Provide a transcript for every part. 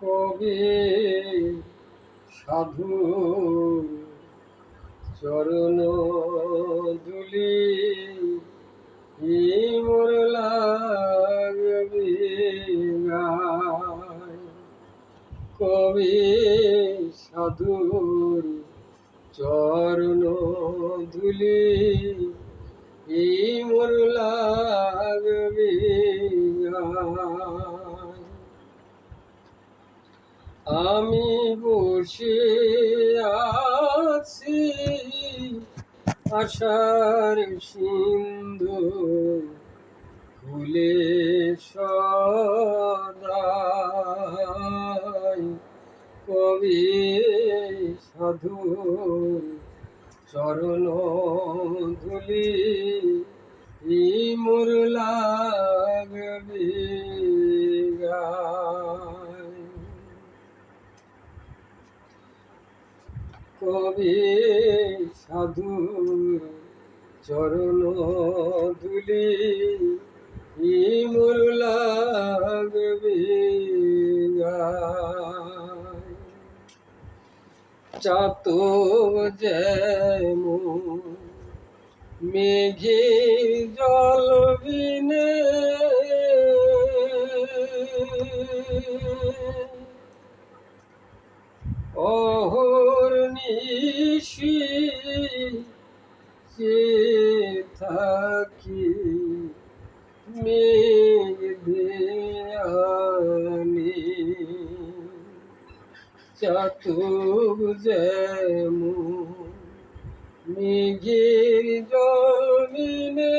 কবে সাধু চরণ দুলি মোর লাগবে। কবে সাধুর চরণ ধুলি এই মোর বসে আছি। আশার সিন্ধু ফুলে সদাই। কবি সাধু চরণ ধুলি ই মোর লাগবে। কবে সাধু চরণ ধুলি ই মোর লাগবে গায়। চাতক যেমন মেঘে জল বিনে অহর চাতুক যেমন মেঘের জমিনে।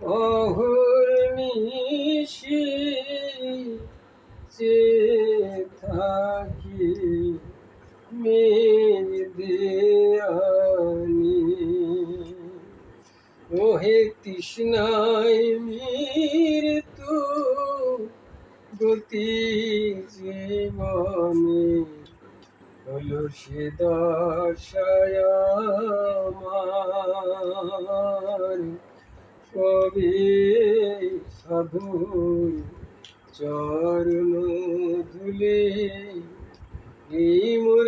অহর্নিশি সে থাকি মেঘ দেয়ানি। ওহে তৃষ্ণায় মৃত্যু গতি জীবনে হলো সে দশায় কবি সাধুর চরণ ধুলে এই মোর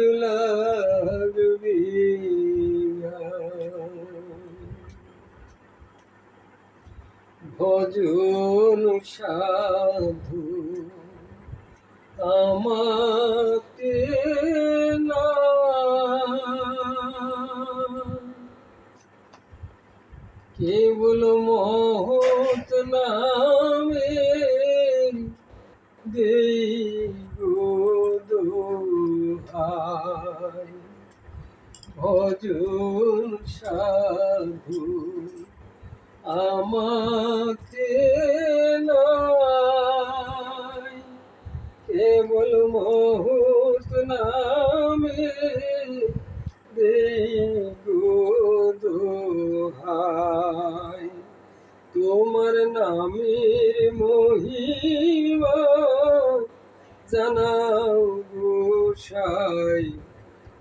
ভজন সাধু আমাতে না। কেবল মহত নামে দেই গো দোহাই ভজন সাধু আমাকে নাই কেবল মহুত নামে দোহাই। তোমার নামের মহিমা জানাও গোসাই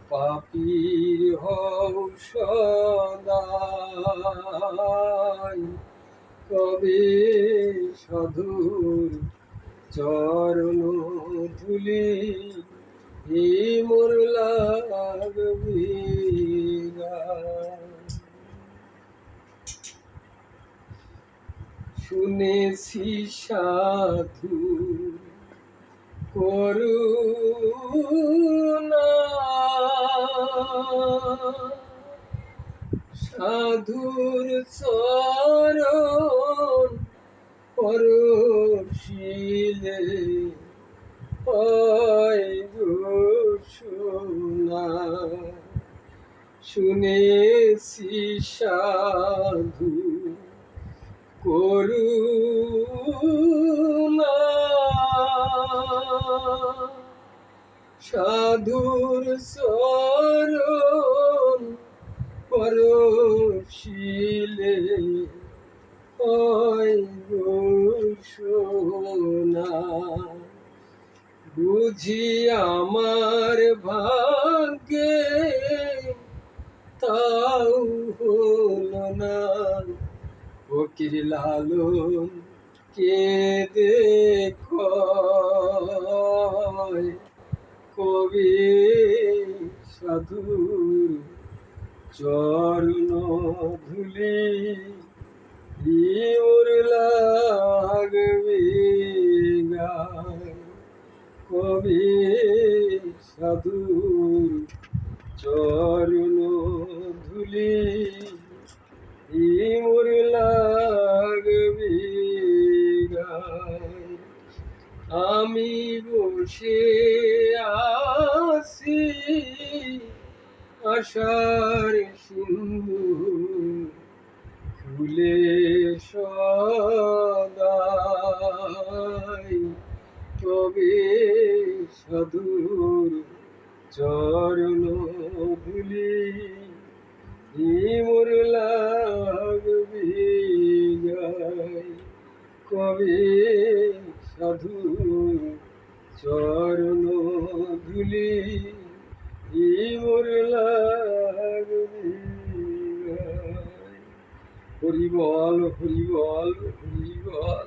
পাপির হও সদাই। কবে সাধুর চরণ ধুলি হে মোর শুনেছি সাধু করুণা। সাধুর চরণ পরশিলে গো সোনা শুনেছি সাধু করুণা। সাধুর চরণ পরশিলে গো সোনা বুঝি আমার ভাগ্যে তাও হলো না। ফকির লালন কে দেখ কবি সাধুর চরণ ধুলি ওর লাগবে কবি সাধুর চরণ ধুলি মোর লাগবে আমি বসে আসি আশার সিন্ধু ফুলে সদাই তবে সাধুর চরণ ধুলি মোর গায় কবে সাধুর চরণ ধুলি বল হরি বল হরি বল।